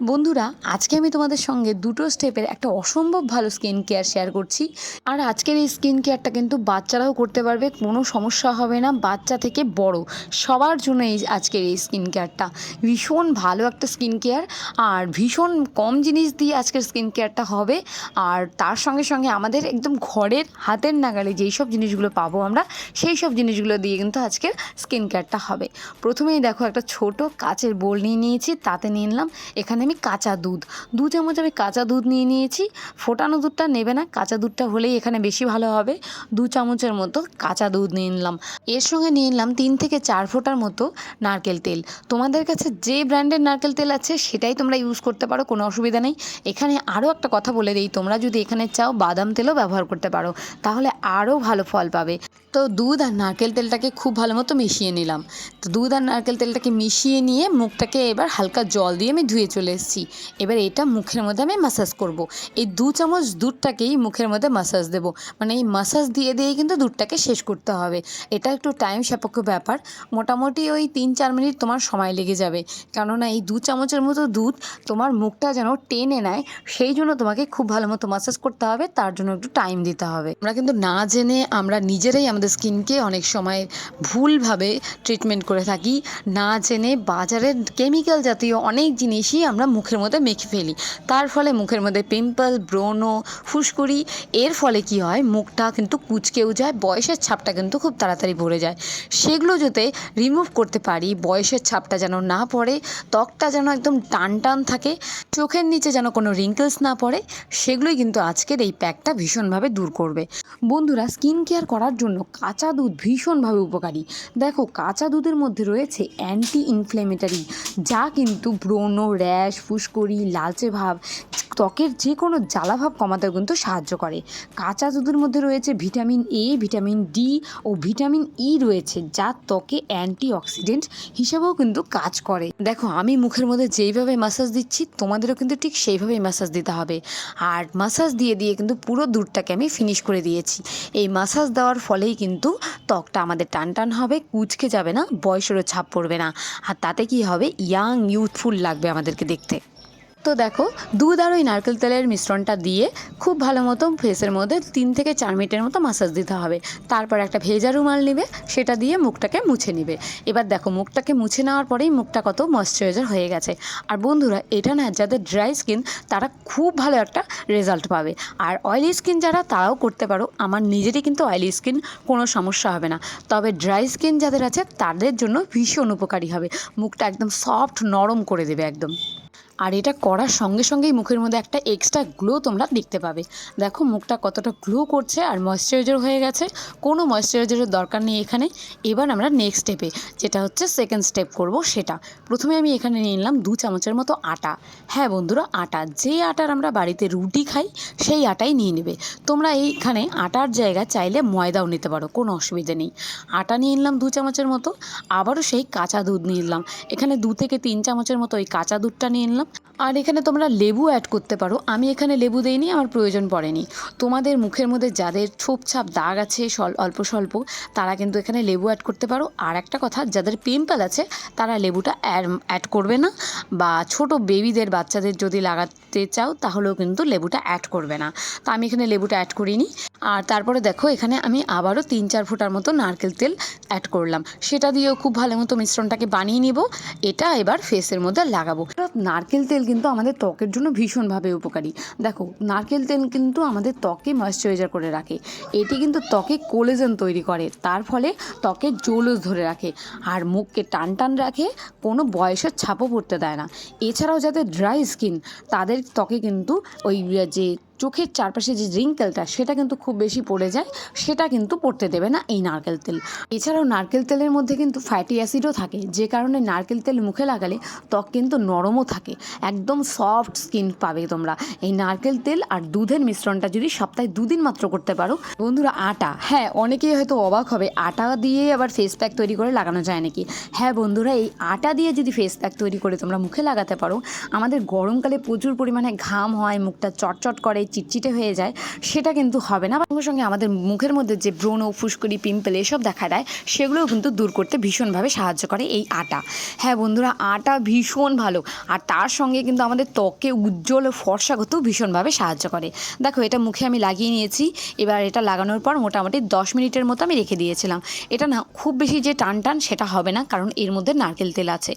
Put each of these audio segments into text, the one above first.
বন্ধুরা, আজকে আমি তোমাদের সঙ্গে দুটো স্টেপের একটা অসম্ভব ভালো স্কিন কেয়ার শেয়ার করছি। আর আজকের এই স্কিন কেয়ারটা কিন্তু বাচ্চারাও করতে পারবে, কোনো সমস্যা হবে না, বাচ্চা থেকে বড়। সবার জন্য এই আজকের এই স্কিন কেয়ারটা ভীষণ ভালো একটা স্কিন কেয়ার আর ভীষণ কম জিনিস দিয়ে আজকের স্কিন কেয়ারটা হবে। আর তার সঙ্গে সঙ্গে আমাদের একদম ঘরের হাতের নাগালে যেই সব জিনিসগুলো পাবো আমরা, সেই সব জিনিসগুলো দিয়ে কিন্তু আজকের স্কিন কেয়ারটা হবে। প্রথমেই দেখো একটা ছোট কাচের বোল নিয়ে নিয়েছি, তাতে নিয়ে নিলাম। এখানে আমি কাঁচা দুধ। দু চামচ আমি কাঁচা দুধ নিয়ে নিয়েছি। ফোটানো দুধটা নেবে না, কাঁচা দুধটা হলেই এখানে বেশি ভালো হবে। দু চামচের মতো কাঁচা দুধ নিয়ে নিলাম। এর সঙ্গে নিয়ে নিলাম তিন থেকে চার ফোটার মতো নারকেল তেল। তোমাদের কাছে যে ব্র্যান্ডের নারকেল তেল আছে, সেটাই তোমরা ইউজ করতে পারো, কোনো অসুবিধা নেই। এখানে আরও একটা কথা বলে দিই, তোমরা যদি এখানে চাও বাদাম তেলও ব্যবহার করতে পারো, তাহলে আরও ভালো ফল পাবে। তো দুধ আর নারকেল তেলটাকে খুব ভালো মতো মিশিয়ে নিলাম। তো দুধ আর নারকেল তেলটাকে মিশিয়ে নিয়ে মুখটাকে এবার হালকা জল দিয়ে আমি ধুয়ে চলে এসেছি এবার এটা মুখের মধ্যে আমি মাসাজ করব। এই দু চামচ দুধটাকেই মুখের মধ্যে মাসাজ দেব। মানে এই মাসাজ দিয়ে দিয়েই কিন্তু দুধটাকে শেষ করতে হবে। এটা একটু টাইম সাপেক্ষ ব্যাপার। মোটামুটি ওই তিন চার মিনিট তোমার সময় লেগে যাবে। কেননা এই দু চামচের মতো দুধ তোমার মুখটা যেন টেনে নেয়, সেই জন্য তোমাকে খুব ভালো মতো মাসাজ করতে হবে। তার জন্য একটু টাইম দিতে হবে। আমরা কিন্তু না জেনে আমরা নিজেরাই আমাদের স্কিনকে অনেক সময় ভুলভাবে ট্রিটমেন্ট করে থাকি। না জেনে বাজারের কেমিক্যাল জাতীয় অনেক জিনিসই আমরা মুখের মধ্যে মেখে ফেলি। তার ফলে মুখের মধ্যে পিম্পল ব্রণ, ফুসকুড়ি, এর ফলে কি হয়, মুখটা কিন্তু কুচকেও যায়, বয়সের ছাপটা কিন্তু খুব তাড়াতাড়ি ভরে যায়। সেগুলো যাতে রিমুভ করতে পারি, বয়সের ছাপটা যেন না পড়ে, ত্বকটা যেন একদম টান টান থাকে, চোখের নিচে যেন কোনো রিঙ্কেলস না পড়ে, সেগুলোই কিন্তু আজকের এই প্যাকটা ভীষণভাবে দূর করবে। বন্ধুরা স্কিন কেয়ার করার জন্য কাঁচা দুধ ভীষণভাবে উপকারী। দেখো, কাঁচা দুধের মধ্যে রয়েছে অ্যান্টি ইনফ্লেমেটারি যা কিন্তু ব্রণ, র্যাশ ফুসকুড়ি লালচে ভাব ত্বকের যে কোনো জ্বালাভাব কমাতেও কিন্তু সাহায্য করে। কাঁচা দুধের মধ্যে রয়েছে ভিটামিন এ ভিটামিন ডি ও ভিটামিন ই রয়েছে, যা ত্বকে অ্যান্টি অক্সিডেন্ট হিসেবেও কিন্তু কাজ করে। দেখো, আমি মুখের মধ্যে যেইভাবে মাসাজ দিচ্ছি, তোমাদেরও কিন্তু ঠিক সেইভাবেই মাসাজ দিতে হবে। আর মাসাজ দিয়ে দিয়ে কিন্তু পুরো দুধটাকে আমি ফিনিশ করে দিয়েছি। এই মাসাজ দেওয়ার ফলেই কিন্তু ত্বকটা আমাদের টান টান হবে, কুচকে যাবে না, বয়সেরও ছাপ পড়বে না। আর তাতে কি হবে? ইয়াং ইউথফুল লাগবে আমাদেরকে দেখতে। তো দেখো, দুধ আর ওই নারকেল তেলের মিশ্রণটা দিয়ে খুব ভালো মতো ফেসের মধ্যে তিন থেকে চার মিনিটের মতো মাসাজ দিতে হবে। তারপর একটা ভেজা রুমাল নেবে, সেটা দিয়ে মুখটাকে মুছে নেবে। এবার দেখো, মুখটাকে মুছে নেওয়ার পরেই মুখটা কত ময়শ্চারাইজার হয়ে গেছে। আর বন্ধুরা, এটা না, যাদের ড্রাই স্কিন তারা খুব ভালো একটা রেজাল্ট পাবে। আর অয়েলি স্কিন যারা, তারাও করতে পারো। আমার নিজেরই কিন্তু অয়েলি স্কিন কোনো সমস্যা হবে না। তবে ড্রাই স্কিন যাদের আছে, তাদের জন্য ভীষণ উপকারী হবে। মুখটা একদম সফট নরম করে দেবে একদম। আর এটা করার সঙ্গে সঙ্গেই মুখের মধ্যে একটা এক্সট্রা গ্লো তোমরা দেখতে পাবে। দেখো, মুখটা কতটা গ্লো করছে আর ময়শ্চারাইজার হয়ে গেছে। কোনো ময়শ্চারাইজারের দরকার নেই এখানে। এবার আমরা নেক্সট স্টেপে যেটা হচ্ছে সেকেন্ড স্টেপ করব সেটা। প্রথমে আমি এখানে নিয়ে নিলাম দু চামচের মতো আটা। হ্যাঁ বন্ধুরা, আটা। যে আটার আমরা বাড়িতে রুটি খাই, সেই আটাই নিয়ে নেবে। তোমরা এইখানে আটার জায়গায় চাইলে ময়দাও নিতে পারো, কোনো অসুবিধে নেই। আটা নিয়ে নিলাম দু চামচের মতো। আবারও সেই কাঁচা দুধ নিয়ে নিলাম। এখানে দু থেকে তিন চামচের মতো ওই কাঁচা দুধটা নিয়ে নিলাম। আর এখানে তোমরা লেবু অ্যাড করতে পারো। আমি এখানে লেবু দেইনি, আমার প্রয়োজন পড়েনি। তোমাদের মুখের মধ্যে যাদের ছোপছাপ, দাগ আছে অল্প স্বল্প, তারা কিন্তু এখানে লেবু অ্যাড করতে পারো। আর একটা কথা, যাদের পিম্পল আছে, তারা লেবুটা অ্যাড করবে না। বা ছোট বেবিদের বাচ্চাদের যদি লাগাতে চাও, তাহলেও কিন্তু লেবুটা অ্যাড করবে না। তো আমি এখানে লেবুটা অ্যাড করিনি। আর তারপরে দেখো, এখানে আমি আবারও তিন চার ফোঁটার মতো নারকেল তেল অ্যাড করলাম। সেটা দিয়েও খুব ভালো মতো মিশ্রণটাকে বানিয়ে নিব। এটা এবার ফেসের মধ্যে লাগাবো। নারকেল তেল কিন্তু আমাদের ত্বকের জন্য ভীষণভাবে উপকারী। দেখো, নারকেল তেল কিন্তু আমাদের ত্বকে ময়শ্চারাইজার করে রাখে। এটি কিন্তু ত্বকে কোলেজেন তৈরি করে। তার ফলে ত্বকে জৌলস ধরে রাখে। আর মুখকে টান টান রাখে, কোনো বয়সের ছাপও পড়তে দেয় না। এছাড়াও যাদের ড্রাই স্কিন তাদের ত্বকে কিন্তু ওই যে চোখের চারপাশে যে রিঙ্কেলটা, সেটা কিন্তু খুব বেশি পড়ে যায়, সেটা কিন্তু পড়তে দেবে না এই নারকেল তেল। এছাড়াও নারকেল তেলের মধ্যে কিন্তু ফ্যাটি অ্যাসিডও থাকে, যে কারণে নারকেল তেল মুখে লাগালে ত্বক কিন্তু নরমও থাকে, একদম সফট স্কিন পাবে তোমরা। এই নারকেল তেল আর দুধের মিশ্রণটা যদি সপ্তাহে দুদিন মাত্র করতে পারো। বন্ধুরা, আটা। হ্যাঁ অনেকেই হয়তো অবাক হবে, আটা দিয়ে আবার ফেস প্যাক তৈরি করে লাগানো যায় নাকি? হ্যাঁ বন্ধুরা, এই আটা দিয়ে যদি ফেস প্যাক তৈরি করে তোমরা মুখে লাগাতে পারো, আমাদের গরমকালে প্রচুর পরিমাণে ঘাম হয়, মুখটা চটচট করে চিটচিটে হয়ে যায়, সেটা কিন্তু হবে না। সঙ্গে সঙ্গে আমাদের মুখের মধ্যে যে ব্রণ, ফুসকুড়ি, পিম্পল এসব দেখা দেয়, সেগুলোও কিন্তু দূর করতে ভীষণভাবে সাহায্য করে এই আটা। হ্যাঁ বন্ধুরা, আটা ভীষণ ভালো। আর তার সঙ্গে কিন্তু আমাদের ত্বকে উজ্জ্বল ও ফর্সা ভীষণভাবে সাহায্য করে। দেখো, এটা মুখে আমি লাগিয়ে নিয়েছি। এবার এটা লাগানোর পর মোটামুটি দশ মিনিটের মতো আমি রেখে দিয়েছিলাম। এটা না, খুব বেশি যে টান টান সেটা হবে না, কারণ এর মধ্যে নারকেল তেল আছে।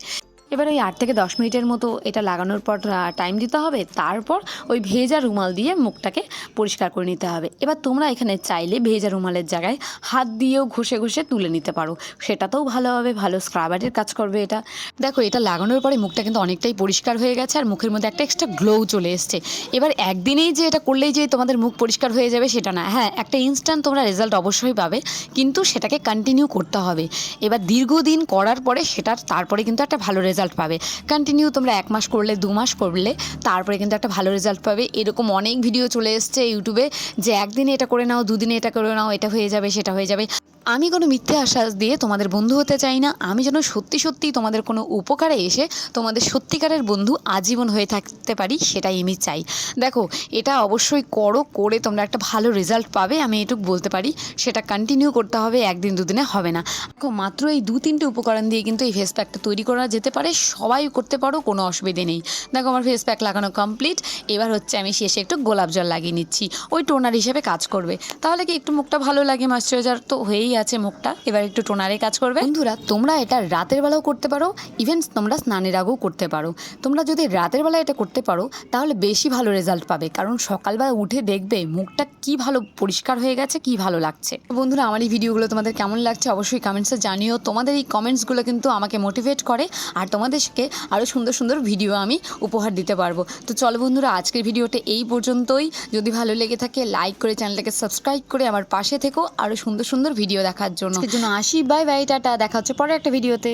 এবার ওই আট থেকে দশ মিনিটের মতো এটা লাগানোর পর টাইম দিতে হবে। তারপর ওই ভেজা রুমাল দিয়ে মুখটাকে পরিষ্কার করে নিতে হবে। এবার তোমরা এখানে চাইলে ভেজা রুমালের জায়গায় হাত দিয়েও ঘষে ঘষে তুলে নিতে পারো। সেটাতেও ভালো হবে, ভালো স্ক্রাবারের কাজ করবে এটা। দেখো, এটা লাগানোর পরে মুখটা কিন্তু অনেকটাই পরিষ্কার হয়ে গেছে আর মুখের মধ্যে একটা এক্সট্রা গ্লো চলে এসছে। এবার একদিনেই যে এটা করলেই যে তোমাদের মুখ পরিষ্কার হয়ে যাবে সেটা না। হ্যাঁ একটা ইনস্ট্যান্ট তোমরা রেজাল্ট অবশ্যই পাবে, কিন্তু সেটাকে কন্টিনিউ করতে হবে। এবার দীর্ঘদিন করার পরে সেটার তারপরে কিন্তু একটা ভালো রেজাল্ট পাবে। কন্টিনিউ তোমরা এক মাস করলে, দু মাস করলে, তারপরে কিন্তু একটা ভালো রেজাল্ট পাবে। এরকম অনেক ভিডিও চলে এসছে ইউটিউবে যে একদিনে এটা করে নাও, দুদিনে এটা করে নাও, এটা হয়ে যাবে, সেটা হয়ে যাবে। আমি কোনো মিথ্যে আশ্বাস দিয়ে তোমাদের বন্ধু হতে চাই না। আমি যেন সত্যি সত্যি তোমাদের কোনো উপকারে এসে তোমাদের সত্যিকারের বন্ধু আজীবন হয়ে থাকতে পারি, সেটাই আমি চাই। দেখো, এটা অবশ্যই করো, করে তোমরা একটা ভালো রেজাল্ট পাবে, আমি এটুকু বলতে পারি। সেটা কন্টিনিউ করতে হবে, একদিন দুদিনে হবে না। দেখো, মাত্র এই দু তিনটে উপকরণ দিয়ে কিন্তু এই ফেস প্যাকটা তৈরি করা যেতে পারে। সবাই করতে পারো, কোনো অসুবিধে নেই। দেখো আমার ফেস প্যাক লাগানো কমপ্লিট এবার হচ্ছে আমি শেষে একটু গোলাপ জল লাগিয়ে নিচ্ছি। ওই টোনার হিসেবে কাজ করবে। তাহলে কি একটু মুখটা ভালো লাগে ময়শ্চারাইজার তো হয়েই আছে মুখটা। এবার একটু টোনারে কাজ করবে। বন্ধুরা, তোমরা এটা রাতের বেলাও করতে পারো। ইভেন তোমরা স্নানের আগেও করতে পারো। তোমরা যদি রাতের বেলা এটা করতে পারো, তাহলে বেশি ভালো রেজাল্ট পাবে। কারণ সকালবেলা উঠে দেখবে মুখটা কি ভালো পরিষ্কার হয়ে গেছে, কি ভালো লাগছে। বন্ধুরা, আমার এই ভিডিওগুলো তোমাদের কেমন লাগছে অবশ্যই কমেন্টসে জানিও। তোমাদের এই কমেন্টসগুলো কিন্তু আমাকে মোটিভেট করে। আর তোমাদেরকে আরও সুন্দর সুন্দর ভিডিও আমি উপহার দিতে পারব। তো চলো বন্ধুরা, আজকের ভিডিওটা এই পর্যন্তই। যদি ভালো লেগে থাকে লাইক করে চ্যানেলটাকে সাবস্ক্রাইব করে আমার পাশে থেকো আরও সুন্দর সুন্দর ভিডিও দেখার জন্য। আসি বাই বাই টাটা, দেখা হচ্ছে পরে একটা ভিডিওতে